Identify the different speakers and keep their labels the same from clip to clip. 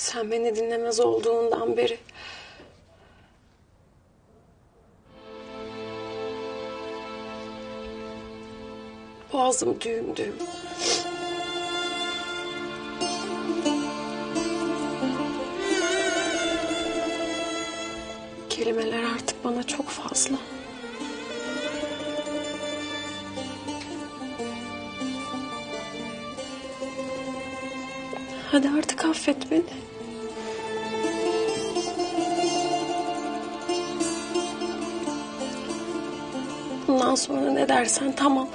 Speaker 1: Sen beni dinlemez olduğundan beri. Boğazım düğüm düğüm. Kelimeler artık bana çok fazla. Hadi artık affet beni. Bundan sonra ne dersen tamam.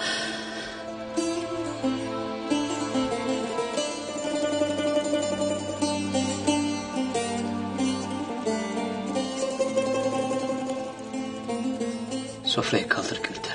Speaker 2: Sofrayı kaldır Gülder.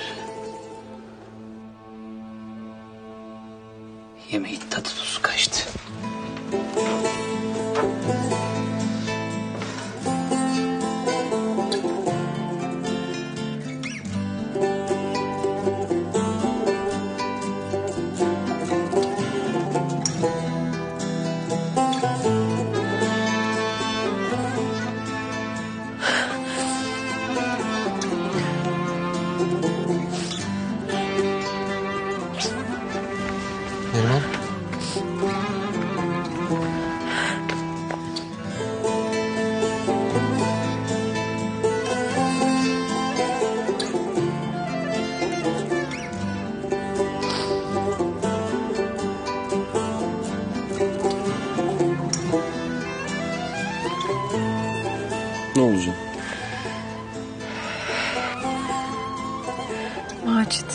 Speaker 1: Macit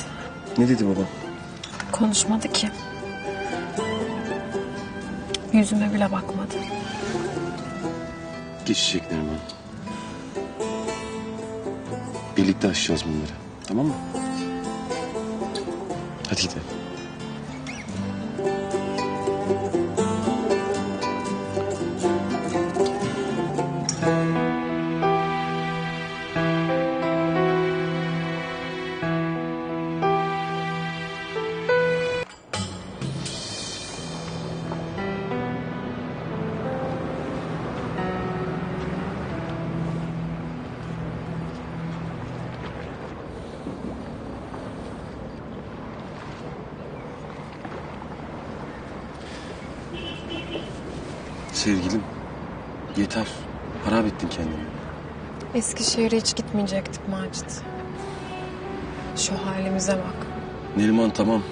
Speaker 3: Ne dedi baba?
Speaker 1: konuşmadı ki. Yüzüme bile bakmadı.
Speaker 3: Geçecek Neriman. Birlikte aşacağız bunları. Tamam mı? Hadi gidelim. Sevgilim. Yeter. Harap ettin kendini.
Speaker 1: Eskişehir'e hiç gitmeyecektik Macit. Şu halimize bak.
Speaker 3: Neriman tamam.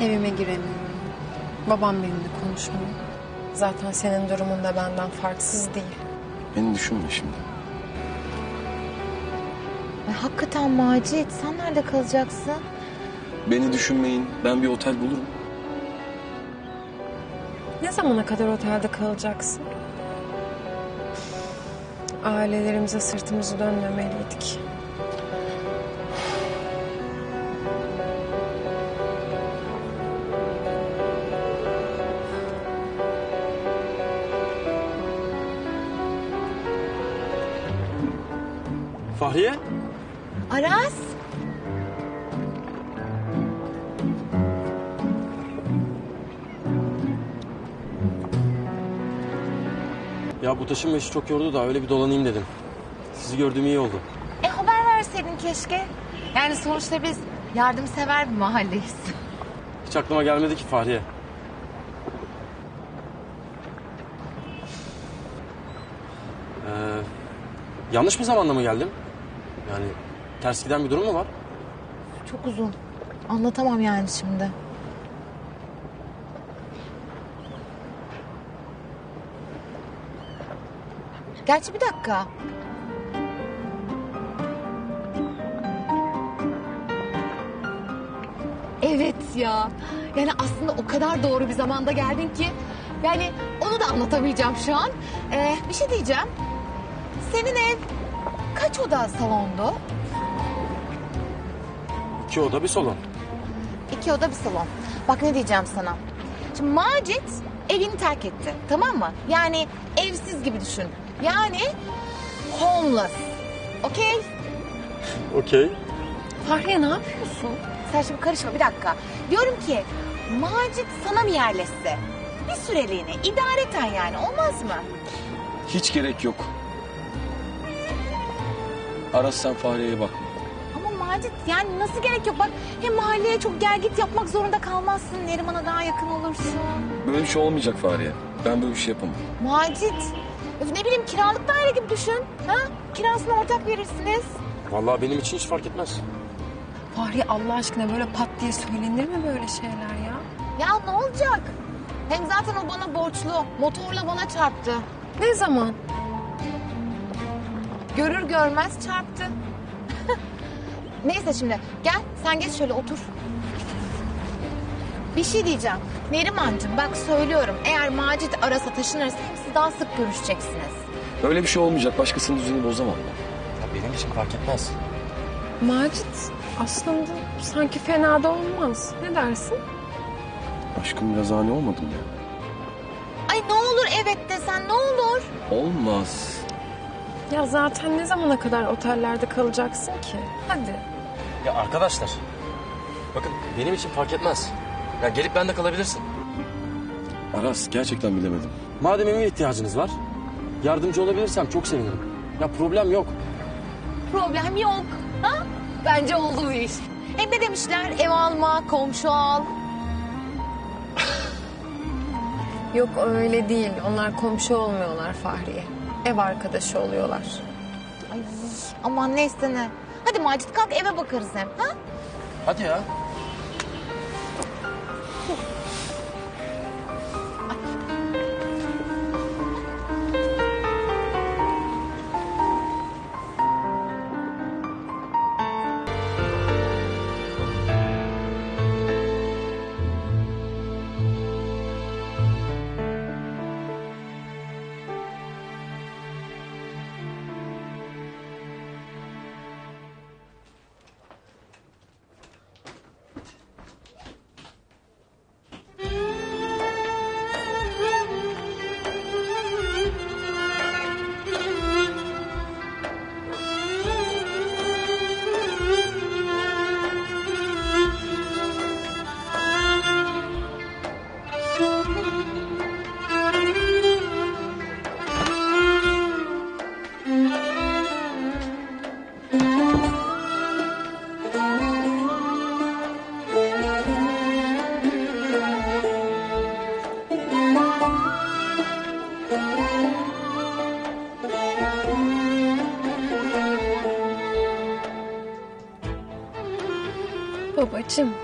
Speaker 1: Evime giremiyorum. Babam benimle konuşmuyor. Zaten senin durumun da benden farksız değil.
Speaker 3: Beni düşünme şimdi.
Speaker 4: Ay, hakikaten Macit sen nerede kalacaksın?
Speaker 3: Beni düşünmeyin. Ben bir otel bulurum.
Speaker 1: Ne zamana kadar otelde kalacaksın? Ailelerimize sırtımızı dönmemeliydik.
Speaker 5: Fahriye?
Speaker 4: Aras.
Speaker 5: Ya bu taşınma işi çok yordu da öyle bir dolanayım dedim. Sizi gördüğüm iyi oldu.
Speaker 4: E haber verseydin keşke. Yani sonuçta biz yardımsever bir mahalleyiz.
Speaker 5: Hiç aklıma gelmedi ki Fahriye. Ee, yanlış bir zamanda mı geldim? Yani ters giden bir durum mu var?
Speaker 4: Çok uzun. Anlatamam yani şimdi. Gerçi bir dakika. Evet ya. Yani aslında o kadar doğru bir zamanda geldin ki. Yani onu da anlatamayacağım şu an. Ee, bir şey diyeceğim. Senin ev kaç oda salondu?
Speaker 5: İki oda bir salon.
Speaker 4: İki oda bir salon. Bak ne diyeceğim sana. Şimdi Macit evini terk etti. Tamam mı? Yani evsiz gibi düşün. Yani homeless. Okey?
Speaker 5: Okey.
Speaker 1: Fahriye ne yapıyorsun?
Speaker 4: Sen şimdi karışma bir dakika. Diyorum ki Macit sana mı yerleşse? Bir süreliğine, idareten yani olmaz mı?
Speaker 3: Hiç gerek yok. Aras sen Fahriye'ye bakma.
Speaker 4: Macit yani nasıl gerek yok? Bak hem mahalleye çok gel git yapmak zorunda kalmazsın. Neriman'a daha yakın olursun.
Speaker 3: Böyle bir şey olmayacak Fahriye. Ben böyle bir şey yapamam.
Speaker 4: Macit. öf Ne bileyim kiralık daire gibi düşün. Ha? Kirasını ortak verirsiniz.
Speaker 5: Vallahi benim için hiç fark etmez.
Speaker 1: Fahri Allah aşkına böyle pat diye söylenir mi böyle şeyler ya?
Speaker 4: Ya ne olacak? Hem zaten o bana borçlu. Motorla bana çarptı.
Speaker 1: Ne zaman?
Speaker 4: Görür görmez çarptı. Neyse şimdi gel sen geç şöyle otur. Bir şey diyeceğim. Nerimancığım bak söylüyorum. Eğer Macit arasa taşınırsa siz daha sık görüşeceksiniz.
Speaker 3: Öyle bir şey olmayacak. Başkasının düzenini bozamam ben.
Speaker 5: Ya benim için fark etmez.
Speaker 1: Macit aslında sanki fena da olmaz. Ne dersin?
Speaker 3: Aşkım biraz ani olmadım ya.
Speaker 4: Ay ne olur evet desen ne olur.
Speaker 3: Olmaz.
Speaker 1: Ya zaten ne zamana kadar otellerde kalacaksın ki? Hadi.
Speaker 5: Ya arkadaşlar. Bakın benim için fark etmez. Ya gelip bende kalabilirsin.
Speaker 3: Aras gerçekten bilemedim.
Speaker 5: Madem eve ihtiyacınız var. Yardımcı olabilirsem çok sevinirim. Ya problem yok.
Speaker 4: Problem yok. Ha? Bence oldu bu iş. Hem de demişler ev alma, komşu al.
Speaker 1: Yok öyle değil. Onlar komşu olmuyorlar Fahriye. Ev arkadaşı oluyorlar.
Speaker 4: Ay aman neyse ne. Hadi Macit kalk eve bakarız hem. Ha?
Speaker 5: Hadi ya.
Speaker 1: Babacığım.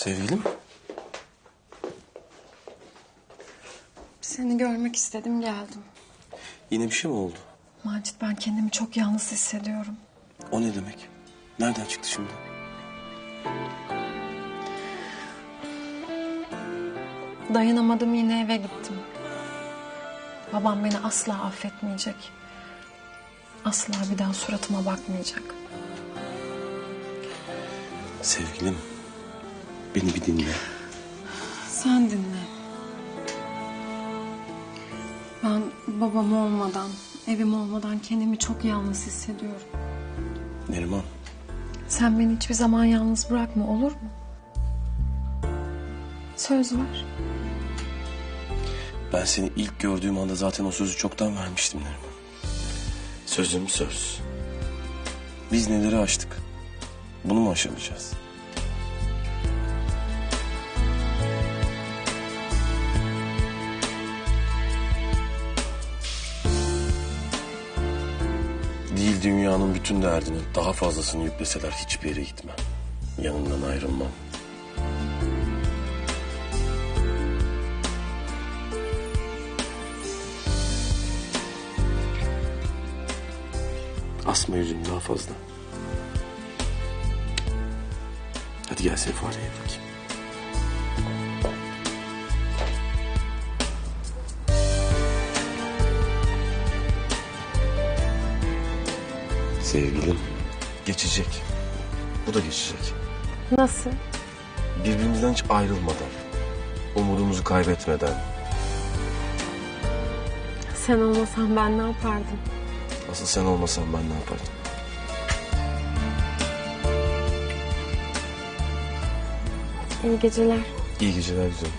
Speaker 5: Sevgilim?
Speaker 1: Seni görmek istedim geldim.
Speaker 3: Yine bir şey mi oldu?
Speaker 1: Macit ben kendimi çok yalnız hissediyorum.
Speaker 3: O ne demek? Nereden çıktı şimdi?
Speaker 1: Dayanamadım yine eve gittim. Babam beni asla affetmeyecek. Asla bir daha suratıma bakmayacak.
Speaker 3: Sevgilim. Beni bir dinle.
Speaker 1: Sen dinle. Ben babam olmadan, evim olmadan kendimi çok yalnız hissediyorum.
Speaker 3: Neriman,
Speaker 1: Sen beni hiçbir zaman yalnız bırakma olur mu? Söz ver.
Speaker 3: ben seni ilk gördüğüm anda zaten o sözü çoktan vermiştim Neriman. Sözüm söz. Biz neleri aştık? Bunu mu aşamayacağız? Dünyanın bütün derdini daha fazlasını yükleseler hiçbir yere gitmem. Yanından ayrılmam. Asma yüzünü daha fazla. Hadi gel seni fareye bakayım. Sevgilim geçecek. Bu da geçecek.
Speaker 1: Nasıl?
Speaker 3: Birbirimizden hiç ayrılmadan, umudumuzu kaybetmeden,
Speaker 1: Sen olmasan ben ne yapardım?
Speaker 3: asıl sen olmasan ben ne yapardım?
Speaker 1: İyi geceler.
Speaker 3: İyi geceler güzelim.